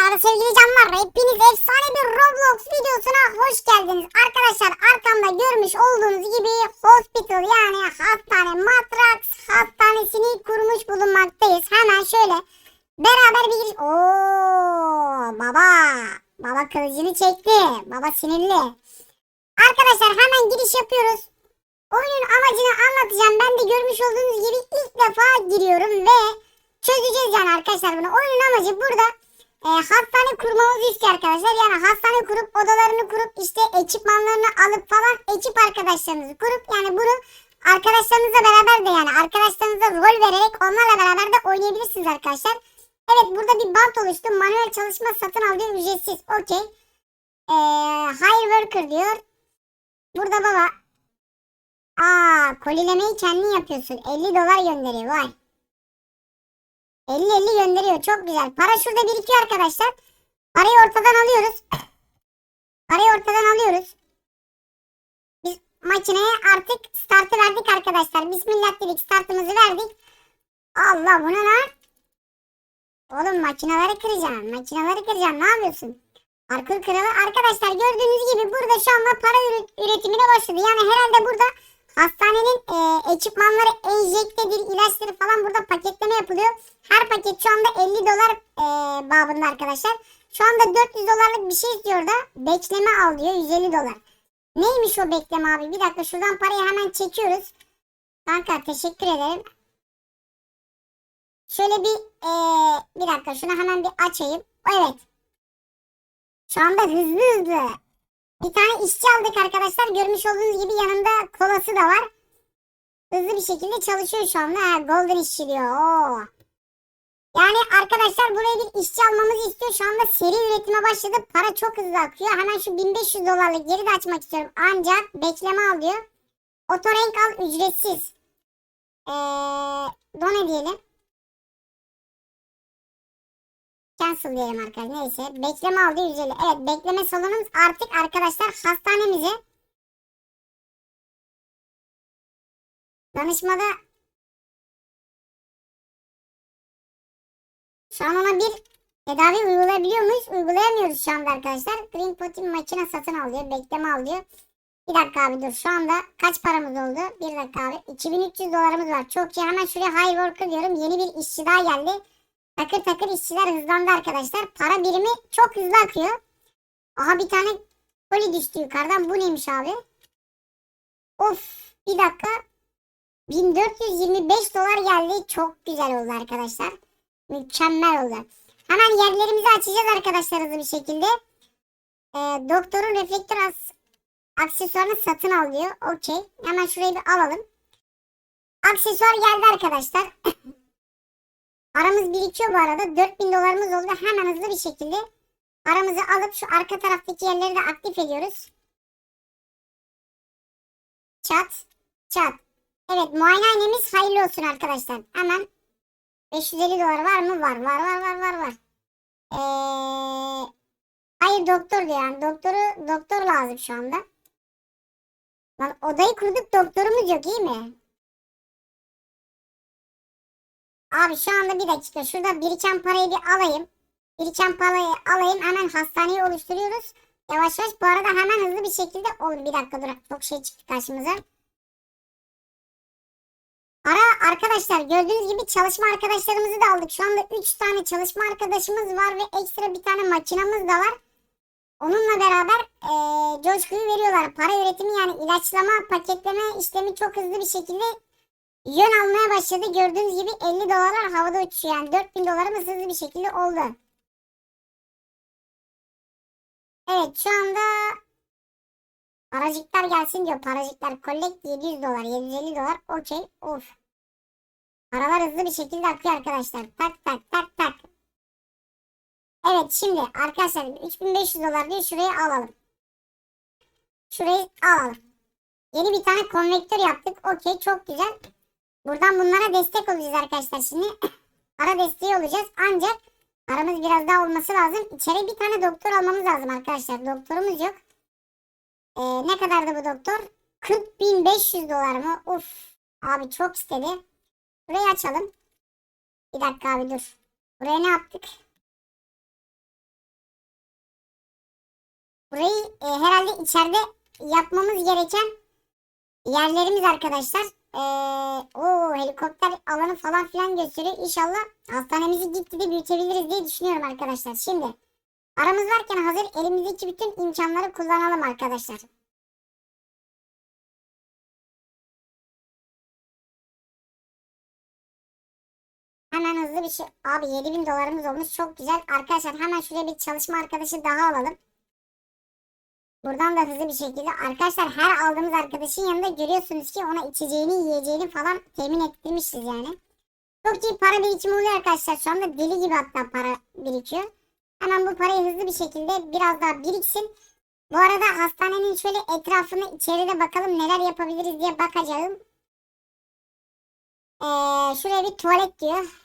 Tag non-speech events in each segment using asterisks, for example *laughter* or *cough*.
canlar, sevgili canlar. Hepiniz efsane bir Roblox videosuna hoş geldiniz. Arkadaşlar arkamda görmüş olduğunuz gibi hospital yani hastane Matrax hastanesini kurmuş bulunmaktayız. Hemen şöyle beraber bir giriş... Oo baba. Baba kılıcını çekti. Baba sinirli. Arkadaşlar hemen giriş yapıyoruz. Oyunun amacını anlatacağım. Ben de görmüş olduğunuz gibi ilk defa giriyorum ve çözeceğiz yani arkadaşlar bunu. Oyunun amacı burada e, hastane kurmamızı istiyor arkadaşlar. Yani hastane kurup odalarını kurup işte ekipmanlarını alıp falan ekip arkadaşlarınızı kurup yani bunu arkadaşlarınızla beraber de yani arkadaşlarınıza rol vererek onlarla beraber de oynayabilirsiniz arkadaşlar. Evet burada bir bant oluştu. Manuel çalışma satın al diyor ücretsiz. Okey. Ee, hire worker diyor. Burada baba. Aa kolilemeyi kendin yapıyorsun. 50 dolar gönderiyor vay. 50-50 gönderiyor. Çok güzel. Para şurada birikiyor arkadaşlar. Parayı ortadan alıyoruz. Parayı ortadan alıyoruz. Biz makineye artık startı verdik arkadaşlar. Bismillah dedik startımızı verdik. Allah bu ne? Oğlum makineleri kıracağım. Makineleri kıracağım. Ne yapıyorsun? Parkur kralı. Arkadaşlar gördüğünüz gibi burada şu anda para üret- üretimine başladı. Yani herhalde burada hastanenin e, ekipmanları, enjektedir, ilaçları falan burada paketleme yapılıyor. Her paket şu anda 50 dolar e, babında arkadaşlar. Şu anda 400 dolarlık bir şey istiyor da bekleme al diyor 150 dolar. Neymiş o bekleme abi? Bir dakika şuradan parayı hemen çekiyoruz. Kanka teşekkür ederim. Şöyle bir e, bir dakika şunu hemen bir açayım. Evet. Şu anda hızlı hızlı bir tane işçi aldık arkadaşlar. Görmüş olduğunuz gibi yanında kolası da var. Hızlı bir şekilde çalışıyor şu anda. Ha, golden işçi diyor. Oo. Yani arkadaşlar buraya bir işçi almamızı istiyor. Şu anda seri üretime başladı. Para çok hızlı akıyor. Hemen şu 1500 dolarlık yeri de açmak istiyorum. Ancak bekleme al diyor. Otorenk al ücretsiz. Ee, done diyelim. Cancel diyelim arkadaşlar. Neyse. Bekleme aldı 150. Evet bekleme salonumuz artık arkadaşlar hastanemize danışmada şu an ona bir tedavi uygulayabiliyor muyuz? Uygulayamıyoruz şu anda arkadaşlar. Green Pot'in makine satın alıyor. Bekleme alıyor. Bir dakika abi dur. Şu anda kaç paramız oldu? Bir dakika abi. 2300 dolarımız var. Çok iyi. Hemen şuraya high worker diyorum. Yeni bir işçi daha geldi. Takır takır işçiler hızlandı arkadaşlar. Para birimi çok hızlı akıyor. Aha bir tane koli düştü yukarıdan. Bu neymiş abi? Of bir dakika. 1425 dolar geldi. Çok güzel oldu arkadaşlar. Mükemmel oldu. Hemen yerlerimizi açacağız arkadaşlar hızlı bir şekilde. Ee, doktorun reflektör aksesuarını satın al diyor. Okey. Hemen şurayı bir alalım. Aksesuar geldi arkadaşlar. *clears throat* Paramız birikiyor bu arada. 4000 dolarımız oldu. Hemen hızlı bir şekilde paramızı alıp şu arka taraftaki yerleri de aktif ediyoruz. Çat. Çat. Evet muayenehanemiz hayırlı olsun arkadaşlar. Hemen 550 dolar var mı? Var. Var var var var var. Ee, hayır doktor diyor yani. Doktoru, doktor lazım şu anda. Lan odayı kurduk doktorumuz yok iyi mi? Abi şu anda bir dakika şurada biriken parayı bir alayım. Biriken parayı alayım hemen hastaneyi oluşturuyoruz. Yavaş yavaş bu arada hemen hızlı bir şekilde olur. Bir dakika dur çok şey çıktı karşımıza. Ara arkadaşlar gördüğünüz gibi çalışma arkadaşlarımızı da aldık. Şu anda 3 tane çalışma arkadaşımız var ve ekstra bir tane makinamız da var. Onunla beraber eee coşkuyu veriyorlar. Para üretimi yani ilaçlama, paketleme işlemi çok hızlı bir şekilde yön almaya başladı. Gördüğünüz gibi 50 dolarlar havada uçuyor. Yani 4000 dolarımız hızlı bir şekilde oldu. Evet şu anda paracıklar gelsin diyor. Paracıklar collect 700 dolar 750 dolar okey of. Paralar hızlı bir şekilde akıyor arkadaşlar. Tak tak tak tak. Evet şimdi arkadaşlar 3500 dolar diye şurayı alalım. Şurayı alalım. Yeni bir tane konvektör yaptık. Okey çok güzel. Buradan bunlara destek olacağız arkadaşlar şimdi. *coughs* Para desteği olacağız. Ancak paramız biraz daha olması lazım. İçeri bir tane doktor almamız lazım arkadaşlar. Doktorumuz yok. Ee, ne kadardı bu doktor? 40.500 dolar mı? Uf. Abi çok istedi. Burayı açalım. Bir dakika abi dur. Buraya ne yaptık? Burayı e, herhalde içeride yapmamız gereken yerlerimiz arkadaşlar. Ee, o helikopter alanı falan filan gösteriyor. İnşallah hastanemizi gitgide büyütebiliriz diye düşünüyorum arkadaşlar. Şimdi aramız varken hazır elimizdeki bütün imkanları kullanalım arkadaşlar. Hemen hızlı bir şey. Abi 7000 dolarımız olmuş. Çok güzel. Arkadaşlar hemen şuraya bir çalışma arkadaşı daha alalım. Buradan da hızlı bir şekilde. Arkadaşlar her aldığımız arkadaşın yanında görüyorsunuz ki ona içeceğini yiyeceğini falan temin ettirmişiz yani. Çok iyi para birikimi oluyor arkadaşlar. Şu anda deli gibi hatta para birikiyor. Hemen bu parayı hızlı bir şekilde biraz daha biriksin. Bu arada hastanenin şöyle etrafını içeride bakalım neler yapabiliriz diye bakacağım. Ee, şuraya bir tuvalet diyor.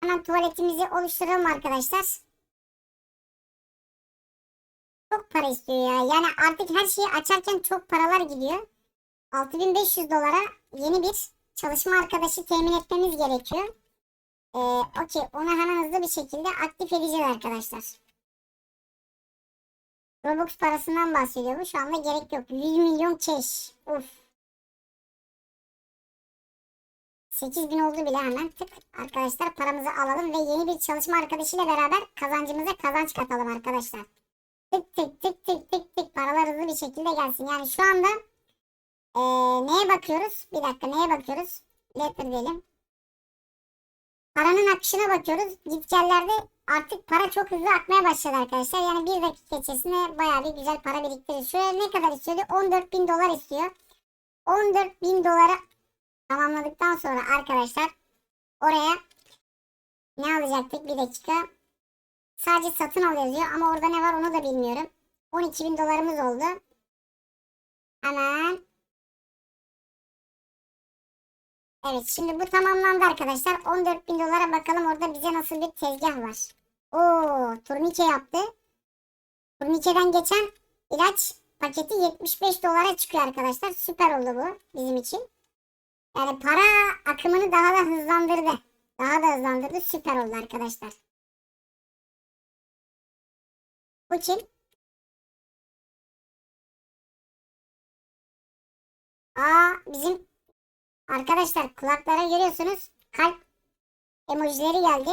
Hemen tuvaletimizi oluşturalım arkadaşlar. Çok para istiyor ya. Yani artık her şeyi açarken çok paralar gidiyor. 6500 dolara yeni bir çalışma arkadaşı temin etmemiz gerekiyor. Ee, Okey onu hemen hızlı bir şekilde aktif edeceğiz arkadaşlar. Robux parasından bahsediyor bu. Şu anda gerek yok. 100 milyon cash. Uf. 8000 oldu bile hemen tık arkadaşlar paramızı alalım ve yeni bir çalışma arkadaşıyla beraber kazancımıza kazanç katalım arkadaşlar. Tık tık tık tık tık tık paralar hızlı bir şekilde gelsin. Yani şu anda ee, neye bakıyoruz? Bir dakika neye bakıyoruz? Letter diyelim. Paranın akışına bakıyoruz. Gitgellerde artık para çok hızlı akmaya başladı arkadaşlar. Yani bir dakika içerisinde bayağı bir güzel para biriktirir. Şöyle ne kadar istiyordu? 14 bin dolar istiyor. 14 bin dolara tamamladıktan sonra arkadaşlar oraya ne alacaktık? Bir dakika. Sadece satın al yazıyor ama orada ne var onu da bilmiyorum. 12 bin dolarımız oldu. Hemen. Evet şimdi bu tamamlandı arkadaşlar. 14 bin dolara bakalım orada bize nasıl bir tezgah var. Oo turnike yaptı. Turnikeden geçen ilaç paketi 75 dolara çıkıyor arkadaşlar. Süper oldu bu bizim için. Yani para akımını daha da hızlandırdı. Daha da hızlandırdı. Süper oldu arkadaşlar. Bu kim? Aa bizim arkadaşlar kulaklara görüyorsunuz kalp emojileri geldi.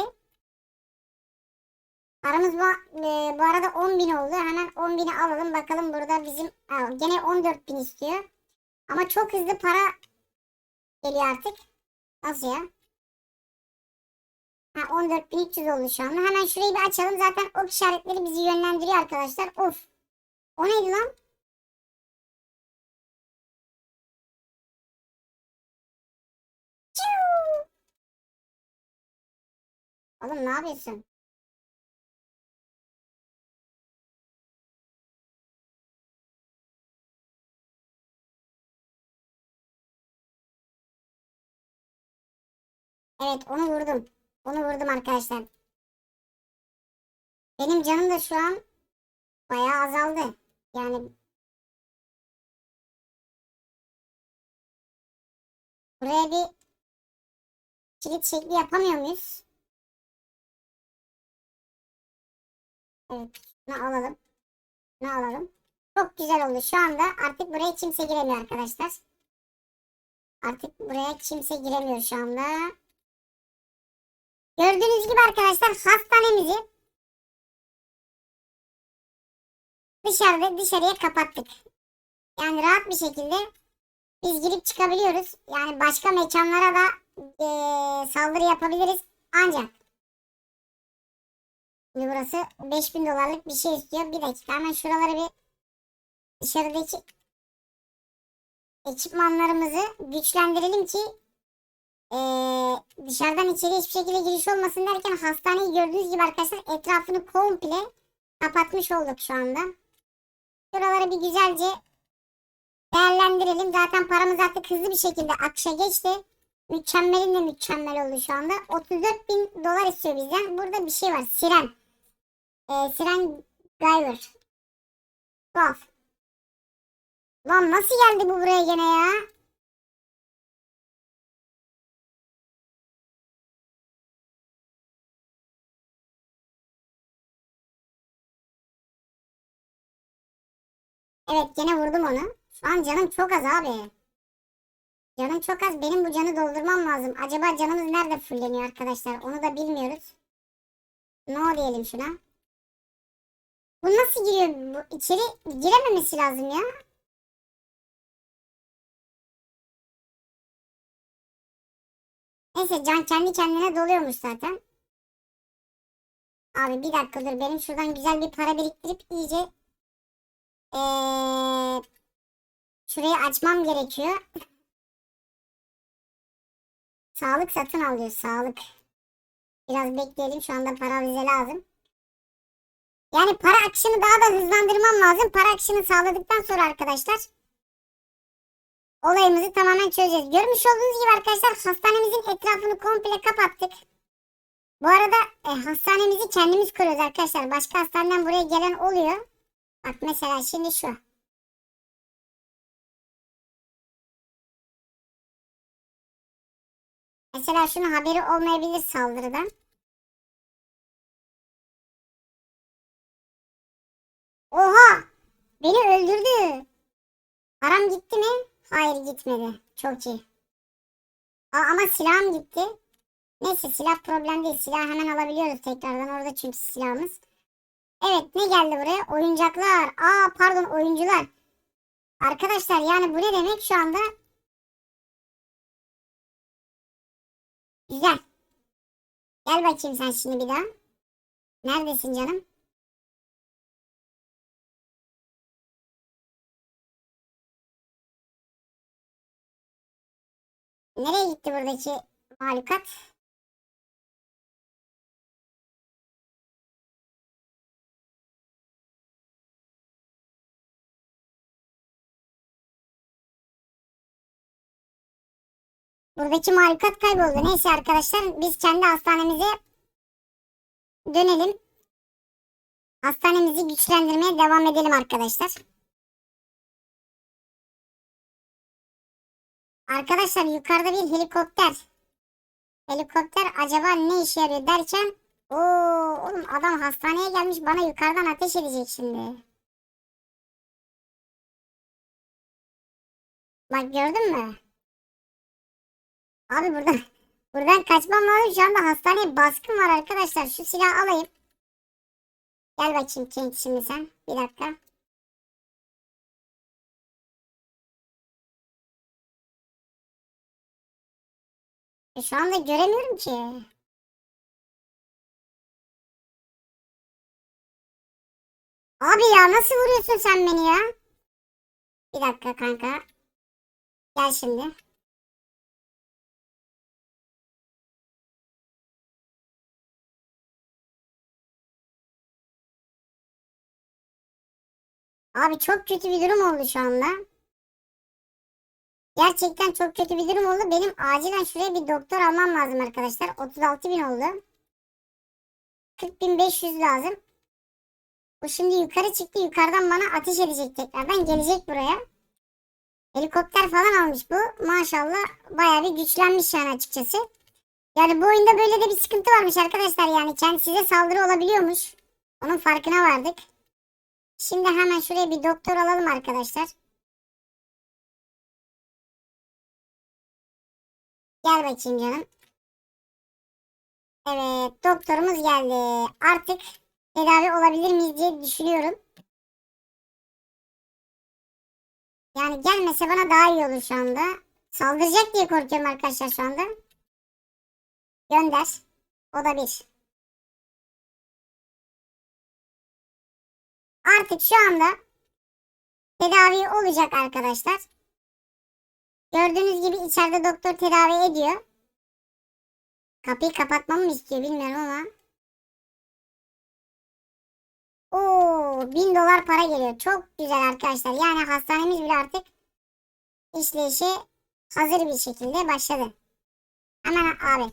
Paramız bu, e, bu arada 10 bin oldu. Hemen 10 bini alalım bakalım burada bizim aa, gene 14 bin istiyor. Ama çok hızlı para geliyor artık. Nasıl ya? Ha 14.300 oldu şu anda. Hemen şurayı bir açalım. Zaten ok işaretleri bizi yönlendiriyor arkadaşlar. Of. O neydi lan? Oğlum ne yapıyorsun? Evet onu vurdum. Onu vurdum arkadaşlar. Benim canım da şu an bayağı azaldı. Yani buraya bir kilit şekli yapamıyor muyuz? Evet. Bunu alalım. Bunu alalım. Çok güzel oldu. Şu anda artık buraya kimse giremiyor arkadaşlar. Artık buraya kimse giremiyor şu anda. Gördüğünüz gibi arkadaşlar hastanemizi dışarıda dışarıya kapattık. Yani rahat bir şekilde biz girip çıkabiliyoruz. Yani başka mekanlara da e, saldırı yapabiliriz. Ancak şimdi burası 5000 dolarlık bir şey istiyor. Bir dakika hemen şuraları bir dışarıdaki ekipmanlarımızı güçlendirelim ki ee, dışarıdan içeri hiçbir şekilde giriş olmasın derken hastaneyi gördüğünüz gibi arkadaşlar etrafını komple kapatmış olduk şu anda. Şuraları bir güzelce değerlendirelim. Zaten paramız artık hızlı bir şekilde akışa geçti. Mükemmelin de mükemmel oldu şu anda. 34 bin dolar istiyor bizden. Burada bir şey var. Siren. Ee, Siren Driver. Tuhaf. Lan nasıl geldi bu buraya gene ya? Evet gene vurdum onu. Şu an canım çok az abi. Canım çok az. Benim bu canı doldurmam lazım. Acaba canımız nerede fulleniyor arkadaşlar? Onu da bilmiyoruz. No diyelim şuna. Bu nasıl giriyor? Bu içeri girememesi lazım ya. Neyse can kendi kendine doluyormuş zaten. Abi bir dakika dur benim şuradan güzel bir para biriktirip iyice ee, şurayı açmam gerekiyor. *laughs* Sağlık satın alıyor sağlık. Biraz bekleyelim şu anda para bize lazım. Yani para akışını daha da hızlandırmam lazım. Para akışını sağladıktan sonra arkadaşlar olayımızı tamamen çözeceğiz. Görmüş olduğunuz gibi arkadaşlar hastanemizin etrafını komple kapattık. Bu arada e, hastanemizi kendimiz kuruyoruz arkadaşlar. Başka hastaneden buraya gelen oluyor. Bak mesela şimdi şu. Mesela şunun haberi olmayabilir saldırıdan. Oha! Beni öldürdü. Param gitti mi? Hayır gitmedi. Çok iyi. Aa, ama silahım gitti. Neyse silah problem değil. Silah hemen alabiliyoruz tekrardan orada çünkü silahımız. Evet ne geldi buraya? Oyuncaklar. Aa pardon oyuncular. Arkadaşlar yani bu ne demek şu anda? Güzel. Gel bakayım sen şimdi bir daha. Neredesin canım? Nereye gitti buradaki mahlukat? Buradaki mahlukat kayboldu. Neyse arkadaşlar biz kendi hastanemize dönelim. Hastanemizi güçlendirmeye devam edelim arkadaşlar. Arkadaşlar yukarıda bir helikopter. Helikopter acaba ne işe yarıyor derken Oo oğlum adam hastaneye gelmiş bana yukarıdan ateş edecek şimdi. Bak gördün mü? Abi buradan *laughs* buradan kaçmam lazım. Şu anda hastaneye baskın var arkadaşlar. Şu silahı alayım. Gel bakayım Kent şimdi sen. Bir dakika. E şu anda göremiyorum ki. Abi ya nasıl vuruyorsun sen beni ya? Bir dakika kanka. Gel şimdi. Abi çok kötü bir durum oldu şu anda. Gerçekten çok kötü bir durum oldu. Benim acilen şuraya bir doktor almam lazım arkadaşlar. 36 bin oldu. 40.500 lazım. Bu şimdi yukarı çıktı. Yukarıdan bana ateş edecek tekrardan. Gelecek buraya. Helikopter falan almış bu. Maşallah bayağı bir güçlenmiş yani açıkçası. Yani bu oyunda böyle de bir sıkıntı varmış arkadaşlar. Yani kendi size saldırı olabiliyormuş. Onun farkına vardık. Şimdi hemen şuraya bir doktor alalım arkadaşlar. Gel bakayım canım. Evet doktorumuz geldi. Artık tedavi olabilir miyiz diye düşünüyorum. Yani gelmese bana daha iyi olur şu anda. Saldıracak diye korkuyorum arkadaşlar şu anda. Gönder. O da bir. Artık şu anda tedavi olacak arkadaşlar. Gördüğünüz gibi içeride doktor tedavi ediyor. Kapıyı kapatmamı mı istiyor bilmiyorum ama. Oo, bin dolar para geliyor. Çok güzel arkadaşlar. Yani hastanemiz bile artık işleyişe hazır bir şekilde başladı. Hemen abi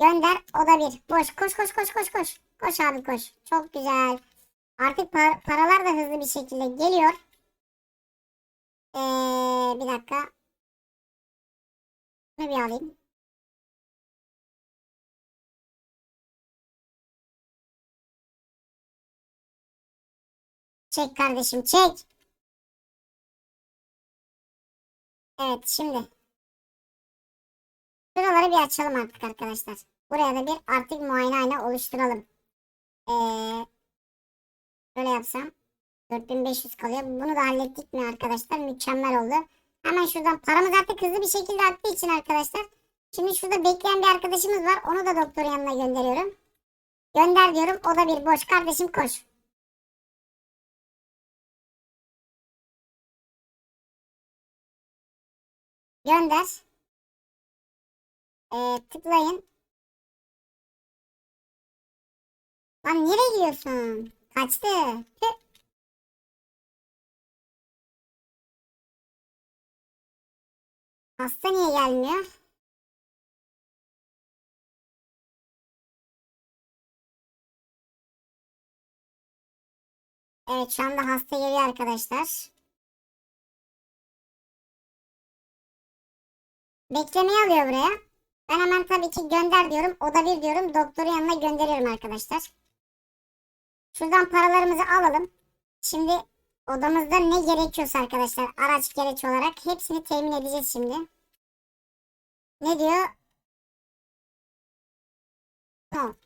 gönder o da bir. Boş koş koş koş koş koş. Koş abi koş. Çok güzel. Artık par paralar da hızlı bir şekilde geliyor. Ee, bir dakika. Bunu bir alayım. Çek kardeşim çek. Evet şimdi. Şuraları bir açalım artık arkadaşlar. Buraya da bir artık muayenehane oluşturalım. Ee, böyle yapsam 4500 kalıyor. Bunu da hallettik mi arkadaşlar? Mükemmel oldu. Hemen şuradan paramız artık hızlı bir şekilde arttığı için arkadaşlar. Şimdi şurada bekleyen bir arkadaşımız var. Onu da doktorun yanına gönderiyorum. Gönder diyorum. O da bir boş. Kardeşim koş. Gönder. Ee, tıklayın. Lan nereye gidiyorsun? Kaçtı. Hasta niye gelmiyor? Evet şu anda hasta geliyor arkadaşlar. Beklemeye alıyor buraya. Ben hemen tabii ki gönder diyorum. Oda bir diyorum. Doktorun yanına gönderiyorum arkadaşlar. Şuradan paralarımızı alalım. Şimdi odamızda ne gerekiyorsa arkadaşlar araç gereç olarak hepsini temin edeceğiz şimdi. Ne diyor? Tamam.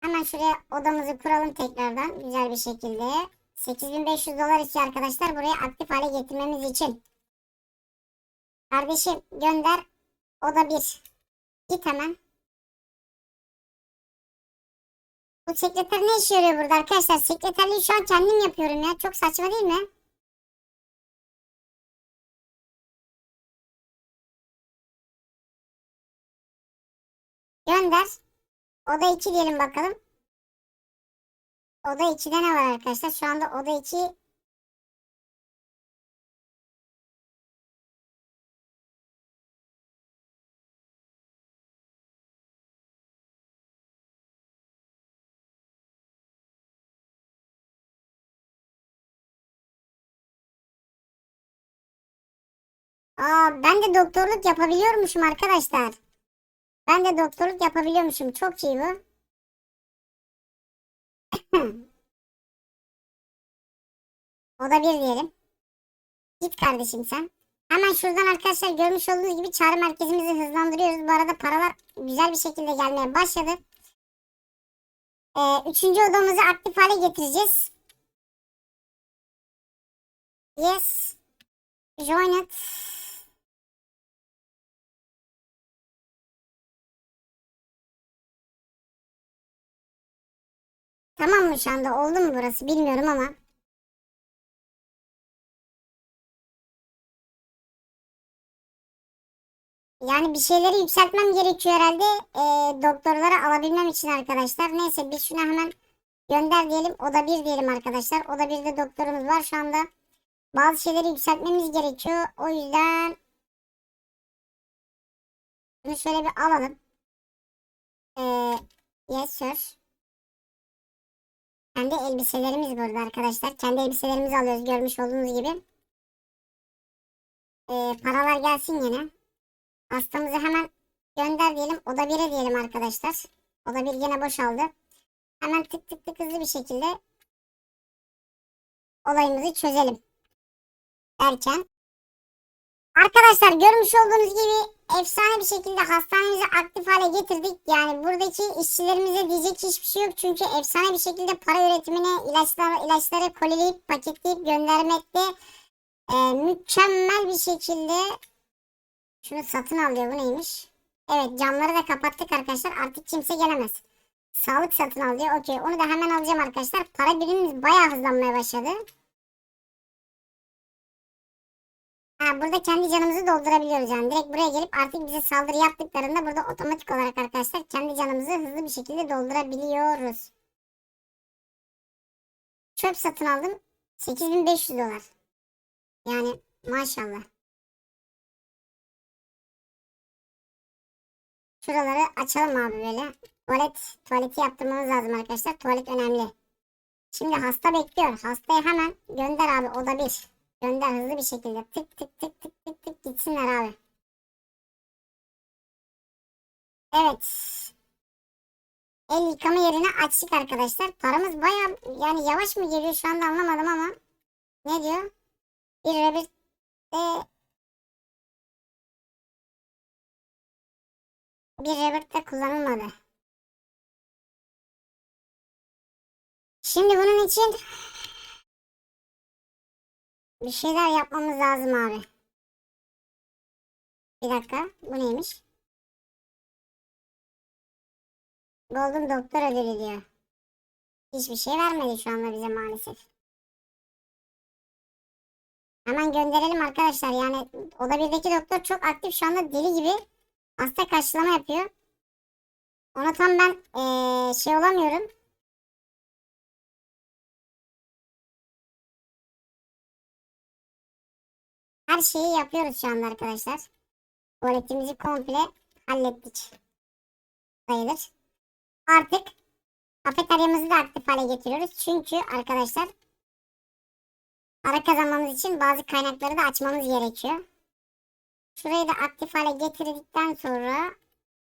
Hemen şuraya odamızı kuralım tekrardan güzel bir şekilde. 8500 dolar istiyor arkadaşlar burayı aktif hale getirmemiz için. Kardeşim gönder. Oda bir. Git hemen. Bu sekreter ne işe yarıyor burada arkadaşlar? Sekreterliği şu an kendim yapıyorum ya. Çok saçma değil mi? Gönder. Oda 2 diyelim bakalım. Oda 2'de ne var arkadaşlar? Şu anda oda 2 Aa ben de doktorluk yapabiliyormuşum arkadaşlar. Ben de doktorluk yapabiliyormuşum. Çok iyi bu. *clears throat* O da bir diyelim. Git kardeşim sen. Hemen şuradan arkadaşlar görmüş olduğunuz gibi çağrı merkezimizi hızlandırıyoruz. Bu arada paralar güzel bir şekilde gelmeye başladı. Ee, üçüncü odamızı aktif hale getireceğiz. Yes. Join it. Tamam mı şu anda? Oldu mu burası? Bilmiyorum ama. Yani bir şeyleri yükseltmem gerekiyor herhalde. Ee, doktorları alabilmem için arkadaşlar. Neyse biz şuna hemen gönder diyelim. O da bir diyelim arkadaşlar. O da bir de doktorumuz var şu anda. Bazı şeyleri yükseltmemiz gerekiyor. O yüzden bunu şöyle bir alalım. Ee, yes sir. Kendi elbiselerimiz burada arkadaşlar. Kendi elbiselerimizi alıyoruz görmüş olduğunuz gibi. Ee, paralar gelsin yine. Hastamızı hemen gönder diyelim. Oda 1'e diyelim arkadaşlar. Oda 1 yine boşaldı. Hemen tık tık tık hızlı bir şekilde olayımızı çözelim. Derken Arkadaşlar görmüş olduğunuz gibi efsane bir şekilde hastanemizi aktif hale getirdik. Yani buradaki işçilerimize diyecek hiçbir şey yok. Çünkü efsane bir şekilde para üretimine ilaçlar, ilaçları kolileyip paketleyip göndermekte e, mükemmel bir şekilde şunu satın alıyor. Bu neymiş? Evet camları da kapattık arkadaşlar. Artık kimse gelemez. Sağlık satın alıyor. Okey onu da hemen alacağım arkadaşlar. Para birimimiz bayağı hızlanmaya başladı. Ha, burada kendi canımızı doldurabiliyoruz yani. Direkt buraya gelip artık bize saldırı yaptıklarında burada otomatik olarak arkadaşlar kendi canımızı hızlı bir şekilde doldurabiliyoruz. Çöp satın aldım. 8500 dolar. Yani maşallah. Şuraları açalım abi böyle. Tuvalet, tuvaleti yaptırmamız lazım arkadaşlar. Tuvalet önemli. Şimdi hasta bekliyor. Hastayı hemen gönder abi. O da bir. Gönder hızlı bir şekilde. Tık tık tık tık tık tık gitsinler abi. Evet. El yıkama yerini açtık arkadaşlar. Paramız baya yani yavaş mı geliyor şu anda anlamadım ama. Ne diyor? Bir Rebirth de bir Rebirth de kullanılmadı. Şimdi bunun için bir şeyler yapmamız lazım abi. Bir dakika. Bu neymiş? Golden Doktor ödülü diyor. Hiçbir şey vermedi şu anda bize maalesef. Hemen gönderelim arkadaşlar. Yani Oda 1'deki doktor çok aktif şu anda deli gibi. Hasta karşılama yapıyor. Ona tam ben eee, şey olamıyorum. Her şeyi yapıyoruz şu anda arkadaşlar. Tuvaletimizi komple hallettik. Sayılır. Artık kafeteryamızı da aktif hale getiriyoruz. Çünkü arkadaşlar para kazanmamız için bazı kaynakları da açmamız gerekiyor. Şurayı da aktif hale getirdikten sonra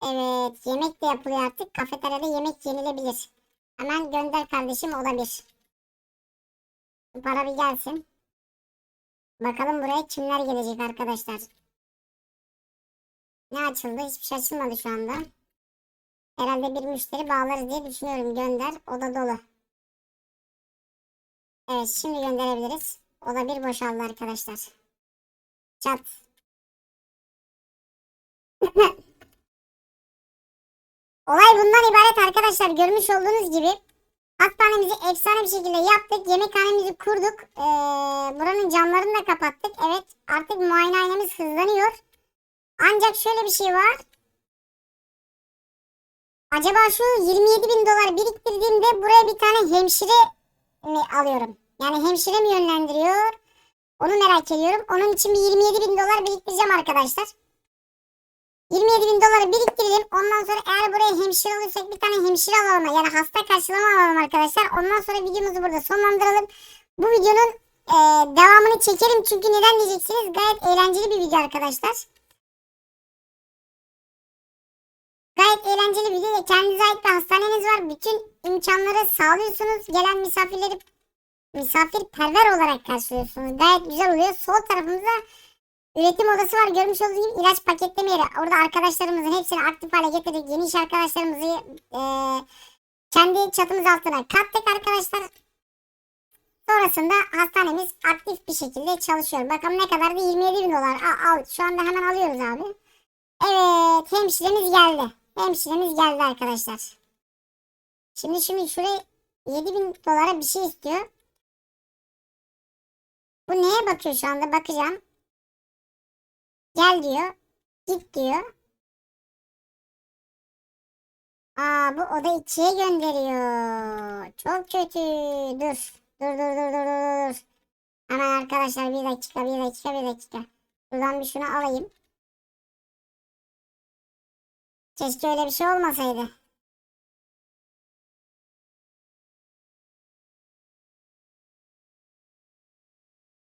evet yemek de yapılıyor artık. Kafeteryada yemek yenilebilir. Hemen gönder kardeşim olabilir. Para bir gelsin. Bakalım buraya kimler gelecek arkadaşlar. Ne açıldı? Hiçbir şey açılmadı şu anda. Herhalde bir müşteri bağlarız diye düşünüyorum. Gönder. O da dolu. Evet şimdi gönderebiliriz. O da bir boşaldı arkadaşlar. Çat. *laughs* Olay bundan ibaret arkadaşlar. Görmüş olduğunuz gibi hastanemizi efsane bir şekilde yaptık. Yemekhanemizi kurduk. Ee, buranın camlarını da kapattık. Evet artık muayenehanemiz hızlanıyor. Ancak şöyle bir şey var. Acaba şu 27 bin dolar biriktirdiğimde buraya bir tane hemşire mi alıyorum? Yani hemşire mi yönlendiriyor? Onu merak ediyorum. Onun için bir 27 bin dolar biriktireceğim arkadaşlar. 27 bin doları biriktirelim. Ondan sonra eğer buraya hemşire alırsak bir tane hemşire alalım. Yani hasta karşılama alalım arkadaşlar. Ondan sonra videomuzu burada sonlandıralım. Bu videonun e, devamını çekerim. Çünkü neden diyeceksiniz? Gayet eğlenceli bir video arkadaşlar. Gayet eğlenceli bir video. Kendinize ait bir hastaneniz var. Bütün imkanları sağlıyorsunuz. Gelen misafirleri misafirperver olarak karşılıyorsunuz. Gayet güzel oluyor. Sol tarafımızda üretim odası var. Görmüş olduğunuz gibi ilaç paketleme yeri. Orada arkadaşlarımızın hepsini aktif hale getirdik. Yeni iş arkadaşlarımızı e, kendi çatımız altına kattık arkadaşlar. Sonrasında hastanemiz aktif bir şekilde çalışıyor. Bakalım ne kadar da 27 bin dolar. Al, al. Şu anda hemen alıyoruz abi. Evet hemşiremiz geldi. Hemşiremiz geldi arkadaşlar. Şimdi şimdi şuraya 7000 dolara bir şey istiyor. Bu neye bakıyor şu anda bakacağım. Gel diyor. Git diyor. Aa bu oda ikiye gönderiyor. Çok kötü. Dur. Dur dur dur dur dur dur. Hemen arkadaşlar bir dakika bir dakika bir dakika. Buradan bir şunu alayım. Keşke öyle bir şey olmasaydı.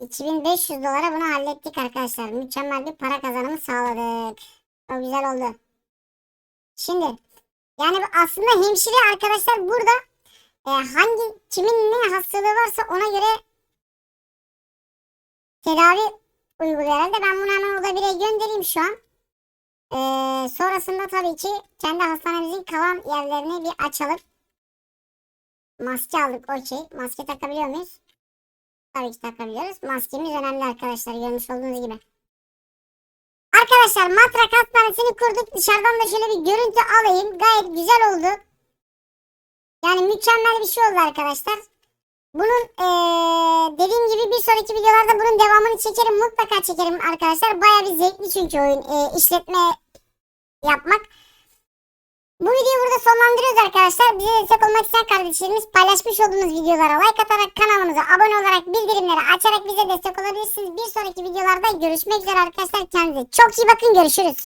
...2500 dolara bunu hallettik arkadaşlar. Mükemmel bir para kazanımı sağladık. Çok güzel oldu. Şimdi... Yani aslında hemşire arkadaşlar burada... e, hangi kimin ne hastalığı varsa ona göre... ...tedavi uyguluyor herhalde. Ben bunu hemen oda 1'e göndereyim şu an. Ee, sonrasında tabii ki kendi hastanemizin kalan yerlerini bir açalım. Maske aldık okey. Maske takabiliyor muyuz? Tabii ki takabiliyoruz. Maskemiz önemli arkadaşlar görmüş olduğunuz gibi. Arkadaşlar matrak hastanesini kurduk. Dışarıdan da şöyle bir görüntü alayım. Gayet güzel oldu. Yani mükemmel bir şey oldu arkadaşlar. Bunun eee, dediğim gibi bir sonraki videolarda bunun devamını çekerim. Mutlaka çekerim arkadaşlar. Baya bir zevkli çünkü oyun eee, işletme yapmak. Bu videoyu burada sonlandırıyoruz arkadaşlar. Bize destek olmak isteyen kardeşlerimiz paylaşmış olduğumuz videolara like atarak kanalımıza abone olarak bildirimleri açarak bize destek olabilirsiniz. Bir sonraki videolarda görüşmek üzere arkadaşlar. Kendinize çok iyi bakın. Görüşürüz.